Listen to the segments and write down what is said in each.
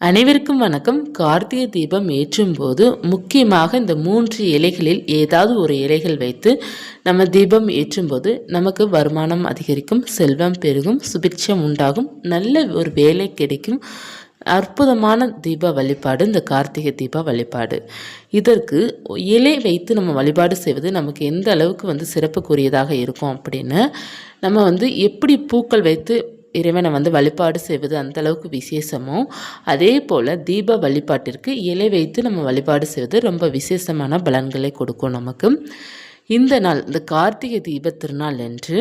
அனைவருக்கும் வணக்கம். கார்த்திகை தீபம் ஏற்றும் போது முக்கியமாக இந்த மூன்று இலைகளில் ஏதாவது ஒரு இலைகள் வைத்து நம்ம தீபம் ஏற்றும்போது நமக்கு வருமானம் அதிகரிக்கும் செல்வம் பெருகும் சுபிட்சம் உண்டாகும் நல்ல ஒரு வேலை கிடைக்கும். அற்புதமான தீப வழிபாடு இந்த கார்த்திகை தீப வழிபாடு. இதற்கு இலை வைத்து நம்ம வழிபாடு செய்வது நமக்கு எந்த அளவுக்கு வந்து சிறப்புக்குரியதாக இருக்கும் அப்படின்னு நம்ம வந்து எப்படி பூக்கள் வைத்து இறைவனை வந்து வழிபாடு செய்வது அந்த அளவுக்கு விசேஷமோ அதே போல் தீப வழிபாட்டிற்கு இலை வைத்து நம்ம வழிபாடு செய்வது ரொம்ப விசேஷமான பலன்களை கொடுக்கும் நமக்கு. இந்த நாள் இந்த கார்த்திகை தீப திருநாள் என்று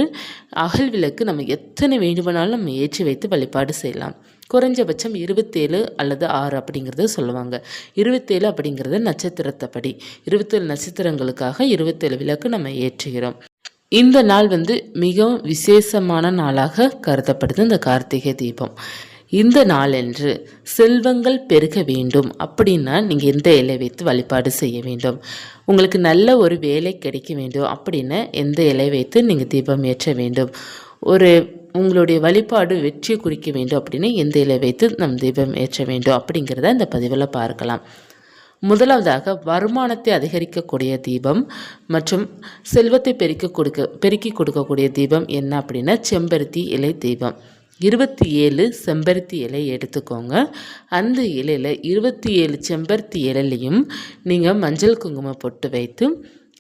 அகல் விளக்கு நம்ம எத்தனை வேண்டுமானாலும் நம்ம ஏற்றி வைத்து வழிபாடு செய்யலாம். குறைஞ்சபட்சம் இருபத்தேழு அல்லது ஆறு அப்படிங்கிறத சொல்லுவாங்க. இருபத்தேழு அப்படிங்கிறது நட்சத்திரத்தைப்படி. இருபத்தேழு நட்சத்திரங்களுக்காக இருபத்தேழு விளக்கு நம்ம ஏற்றுகிறோம். இந்த நாள் வந்து மிகவும் விசேஷமான நாளாக கருதப்படுது இந்த கார்த்திகை தீபம். இந்த நாளன்று செல்வங்கள் பெருக வேண்டும் அப்படின்னா நீங்கள் எந்த இலை வைத்து வழிபாடு செய்ய வேண்டும்? உங்களுக்கு நல்ல ஒரு வேலை கிடைக்க வேண்டும் அப்படின்னா எந்த இலை வைத்து நீங்கள் தீபம் ஏற்ற வேண்டும்? ஒரு உங்களுடைய வழிபாடு வெற்றியை குறிக்க வேண்டும் அப்படின்னு எந்த இலை வைத்து நம் தீபம் ஏற்ற வேண்டும் அப்படிங்கிறத இந்த பதிவில் பார்க்கலாம். முதலாவதாக வருமானத்தை அதிகரிக்கக்கூடிய தீபம் மற்றும் செல்வத்தை பெருக்க கொடுக்க பெருக்கி கொடுக்கக்கூடிய தீபம் என்ன அப்படின்னா செம்பருத்தி இலை தீபம். இருபத்தி ஏழு செம்பருத்தி இலை எடுத்துக்கோங்க. அந்த இலையில் இருபத்தி ஏழு செம்பருத்தி இலையிலையும் நீங்கள் மஞ்சள் குங்குமம் பொட்டு வைத்து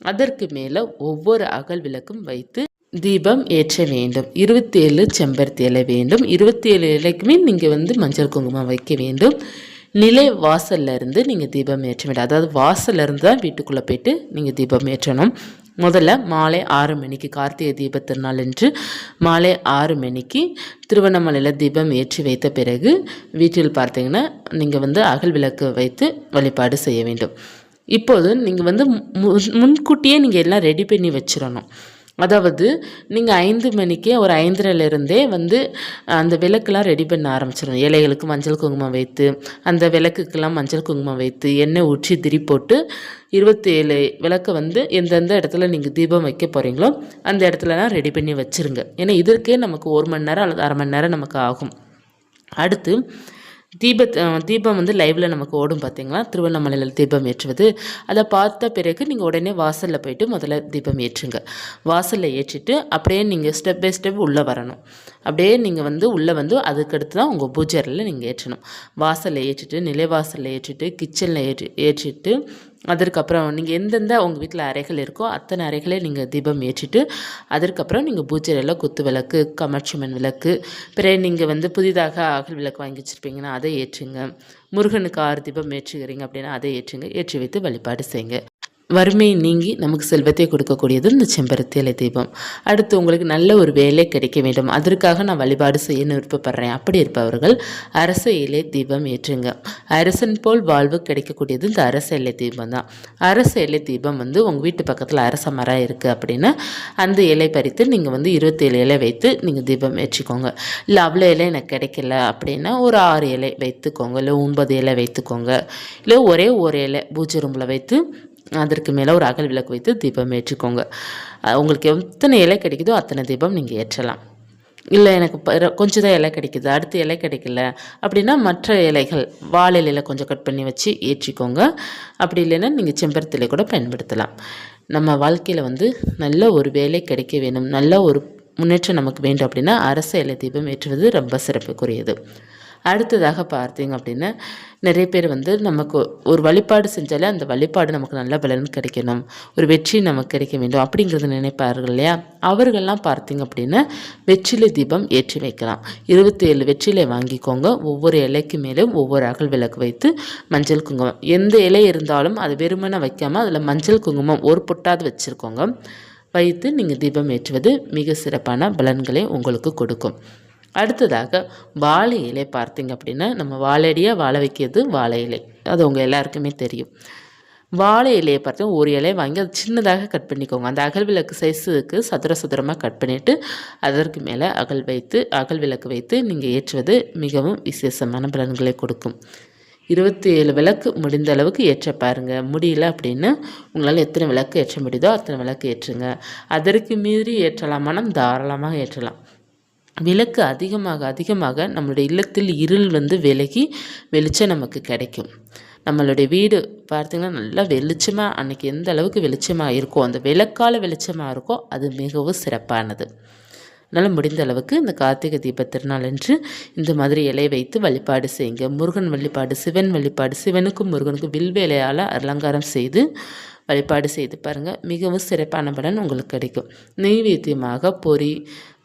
அதற்கு மேலே ஒவ்வொரு அகல் விளக்கும் வைத்து தீபம் ஏற்ற வேண்டும். இருபத்தி ஏழு செம்பருத்தி இலை வேண்டும். இருபத்தி ஏழு இலைக்குமே நீங்கள் வந்து மஞ்சள் குங்குமம் வைக்க வேண்டும். நிலை வாசல்ல இருந்து நீங்கள் தீபம் ஏற்ற வேண்டும் அதாவது வாசல்ல இருந்து தான் வீட்டுக்குள்ளே போயிட்டு நீங்கள் தீபம் ஏற்றணும். முதல்ல மாலை ஆறு மணிக்கு கார்த்திகை தீப திருநாள் என்று மாலை ஆறு மணிக்கு திருவண்ணாமலையில் தீபம் ஏற்றி வைத்த பிறகு வீட்டில் பார்த்தீங்கன்னா நீங்கள் வந்து அகல் விளக்கு வைத்து வழிபாடு செய்ய வேண்டும். இப்போது நீங்கள் வந்து முன்கூட்டியே நீங்கள் எல்லாம் ரெடி பண்ணி வச்சிடணும். அதாவது நீங்கள் ஐந்து மணிக்கே ஒரு ஐந்தரைலேருந்தே வந்து அந்த விளக்குலாம் ரெடி பண்ண ஆரம்பிச்சிடும் இலைகளுக்கு மஞ்சள் குங்குமம் வைத்து அந்த விளக்குக்கெல்லாம் மஞ்சள் குங்குமம் வைத்து எண்ணெய் ஊற்றி திரி போட்டு இருபத்தி ஏழு விளக்கை வந்து எந்தெந்த இடத்துல நீங்கள் தீபம் வைக்க போகிறீங்களோ அந்த இடத்துலலாம் ரெடி பண்ணி வச்சுருங்க. ஏன்னா இதற்கே நமக்கு ஒரு மணி நேரம் அல்லது அரை மணி நேரம் நமக்கு ஆகும். அடுத்து தீபத் தீபம் வந்து லைவில் நமக்கு ஓடும் பார்த்தீங்களா திருவண்ணாமலையில் தீபம் ஏற்றுவது. அதை பார்த்த பிறகு நீங்கள் உடனே வாசலில் போயிட்டு முதல்ல தீபம் ஏற்றுங்க. வாசலில் ஏற்றிட்டு அப்படியே நீங்கள் ஸ்டெப் பை ஸ்டெப் உள்ளே வரணும். அப்படியே நீங்கள் வந்து உள்ளே வந்து அதுக்கடுத்து தான் உங்கள் பூஜரில் நீங்கள் ஏற்றணும். வாசலில் ஏற்றிட்டு நிலைவாசலில் ஏற்றிட்டு கிச்சனில் ஏற்றி ஏற்றிட்டு அதற்கப்புறம் நீங்கள் எந்தெந்த உங்கள் வீட்டில் அறைகள் இருக்கோ அத்தனை அறைகளே நீங்கள் தீபம் ஏற்றிட்டு அதற்கப்புறம் நீங்கள் பூஜையில் குத்து விளக்கு கமர்ச்சிமன் விளக்கு பிறகு நீங்கள் வந்து புதிதாக அகல் விளக்கு வாங்கி வச்சுருப்பீங்கன்னா அதை ஏற்றுங்க. முருகனுக்கு ஆறு தீபம் ஏற்றுகிறீங்க அப்படின்னா அதை ஏற்றுங்க. ஏற்றி வைத்து வழிபாடு செய்யுங்க. வறுமை நீங்கி நமக்கு செல்வத்தை கொடுக்கக்கூடியது இந்த செம்பருத்தி இலை தீபம். அடுத்து உங்களுக்கு நல்ல ஒரு வேலை கிடைக்க வேண்டும். அதற்காக நான் வழிபாடு செய்யணும்னு விருப்பப்படுறேன். அப்படி இருப்பவர்கள் அரச இலை தீபம் ஏற்றுங்க. அரசன் போல் வாழ்வு கிடைக்கக்கூடியது இந்த அரச இலை தீபம் தான். அரச இலை தீபம் வந்து உங்கள் வீட்டு பக்கத்தில் அரச மரம் இருக்குது அப்படின்னா அந்த இலை பறித்து நீங்கள் வந்து இருபத்தேழு இலை வைத்து நீங்கள் தீபம் ஏற்றிக்கோங்க. இல்லை அவ்வளோ இலை எனக்கு கிடைக்கல அப்படின்னா ஒரு ஆறு இலை வைத்துக்கோங்க. இல்லை ஒன்பது இலை வைத்துக்கோங்க. இல்லை ஒரே ஒரு இலை பூஜை ரூமில் வைத்து அதற்கு மேலே ஒரு அகல் விளக்கு வைத்து தீபம் ஏற்றிக்கோங்க. உங்களுக்கு எத்தனை இலை கிடைக்குதோ அத்தனை தீபம் நீங்கள் ஏற்றலாம். இல்லை எனக்கு கொஞ்சம் தான் இலை கிடைக்குது அடுத்த இலை கிடைக்கல அப்படின்னா மற்ற இலைகள் வாழை இலையில் கொஞ்சம் கட் பண்ணி வச்சு ஏற்றிக்கோங்க. அப்படி இல்லைன்னா நீங்கள் செம்பருத்திலை கூட பயன்படுத்தலாம். நம்ம வாழ்க்கையில் வந்து நல்ல ஒரு வேலை கிடைக்க வேணும். நல்ல ஒரு முன்னேற்றம் நமக்கு வேண்டும் அப்படின்னா அரச இலை தீபம் ஏற்றுவது ரொம்ப சிறப்புக்குரியது. அடுத்ததாக பார்த்தீங்க அப்படின்னா நிறைய பேர் வந்து நமக்கு ஒரு வழிபாடு செஞ்சாலே அந்த வழிபாடு நமக்கு நல்ல பலன் கிடைக்கணும். ஒரு வெற்றி நமக்கு கிடைக்க வேண்டும் அப்படிங்கிறத நினைப்பார்கள் இல்லையா? அவர்கள்லாம் பார்த்தீங்க அப்படின்னா வெற்றிலை தீபம் ஏற்றி வைக்கலாம். இருபத்தி ஏழு வெற்றிலை வாங்கிக்கோங்க. ஒவ்வொரு இலைக்கு மேலும் ஒவ்வொரு அகல் விளக்கு வைத்து மஞ்சள் குங்குமம். எந்த இலை இருந்தாலும் அது வெறுமனை வைக்காமல் அதில் மஞ்சள் குங்குமம் ஒரு பொட்டாவது வச்சுருக்கோங்க. வைத்து நீங்கள் தீபம் ஏற்றுவது மிக சிறப்பான பலன்களை உங்களுக்கு கொடுக்கும். அடுத்ததாக வாழை இலை பார்த்தீங்க அப்படின்னா நம்ம வாழடியாக வாழ வைக்கிறது வாழை இலை. அது உங்கள் எல்லாருக்குமே தெரியும். வாழை இலையை பார்த்து ஒரு இலையை வாங்கி அது சின்னதாக கட் பண்ணிக்கோங்க. அந்த அகல் விளக்கு சைஸுக்கு சதுர சதுரமாக கட் பண்ணிவிட்டு அதற்கு மேலே அகல் வைத்து அகல் விளக்கு வைத்து நீங்கள் ஏற்றுவது மிகவும் விசேஷமான பலன்களை கொடுக்கும். இருபத்தி ஏழு விளக்கு முடிந்த அளவுக்கு ஏற்ற பாருங்கள் முடியல அப்படின்னு உங்களால் எத்தனை விளக்கு ஏற்ற முடியுதோ அத்தனை விளக்கு ஏற்றுங்க. அதற்கு மீறி ஏற்றலாமானால் தாராளமாக ஏற்றலாம். விளக்கு அதிகமாக அதிகமாக நம்மளுடைய இல்லத்தில் இருள் வந்து விலகி வெளிச்சம் நமக்கு கிடைக்கும். நம்மளுடைய வீடு பார்த்திங்கன்னா நல்லா வெளிச்சமாக அன்றைக்கி எந்த அளவுக்கு வெளிச்சமாக இருக்கோ அந்த விளக்கால வெளிச்சமாக இருக்கோ அது மிகவும் சிறப்பானது. அதனால் முடிந்த அளவுக்கு இந்த கார்த்திகை தீப திருநாள் என்று இந்த மாதிரி இலை வைத்து வழிபாடு செய்யுங்க. முருகன் வழிபாடு சிவன் வழிபாடு சிவனுக்கும் முருகனுக்கும் வில்வேலையால் அலங்காரம் செய்து வழிபாடு செய்து பாருங்கள் மிகவும் சிறப்பான பலன் உங்களுக்கு கிடைக்கும். நெய்வேத்தியமாக பொறி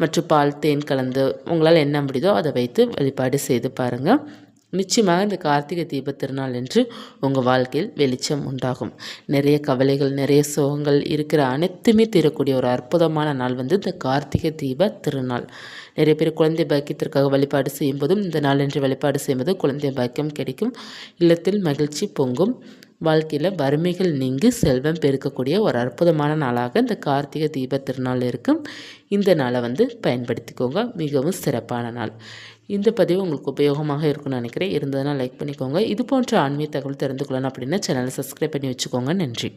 மற்றும் பால் தேன் கலந்து உங்களால் என்ன முடியுதோ அதை வைத்து வழிபாடு செய்து பாருங்கள் நிச்சயமாக இந்த கார்த்திகை தீப திருநாள் என்று உங்கள் வாழ்க்கையில் வெளிச்சம் உண்டாகும். நிறைய கவலைகள் நிறைய சோகங்கள் இருக்கிற அனைத்துமே தீரக்கூடிய ஒரு அற்புதமான நாள் வந்து இந்த கார்த்திகை தீப திருநாள். நிறைய பேர் குழந்தை பாக்கியத்திற்காக வழிபாடு செய்யும்போதும் இந்த நாள் என்று வழிபாடு செய்யும்போது குழந்தை பாக்கியம் கிடைக்கும். இல்லத்தில் மகிழ்ச்சி பொங்கும். வாழ்க்கையில் வறுமைகள் நீங்கி செல்வம் பெருக்கக்கூடிய ஒரு அற்புதமான நாளாக இந்த கார்த்திகை தீப திருநாள் இருக்கும். இந்த நாளை வந்து பயன்படுத்திக்கோங்க. மிகவும் சிறப்பான நாள். இந்த பதிவு உங்களுக்கு உபயோகமாக இருக்கும்னு நினைக்கிறேன். இருந்ததுன்னா லைக் பண்ணிக்கோங்க. இது போன்ற ஆன்மீக தகவல் தெரிந்து கொள்ளணும் அப்படின்னா சேனலை சப்ஸ்கிரைப் பண்ணி வச்சுக்கோங்க. நன்றி.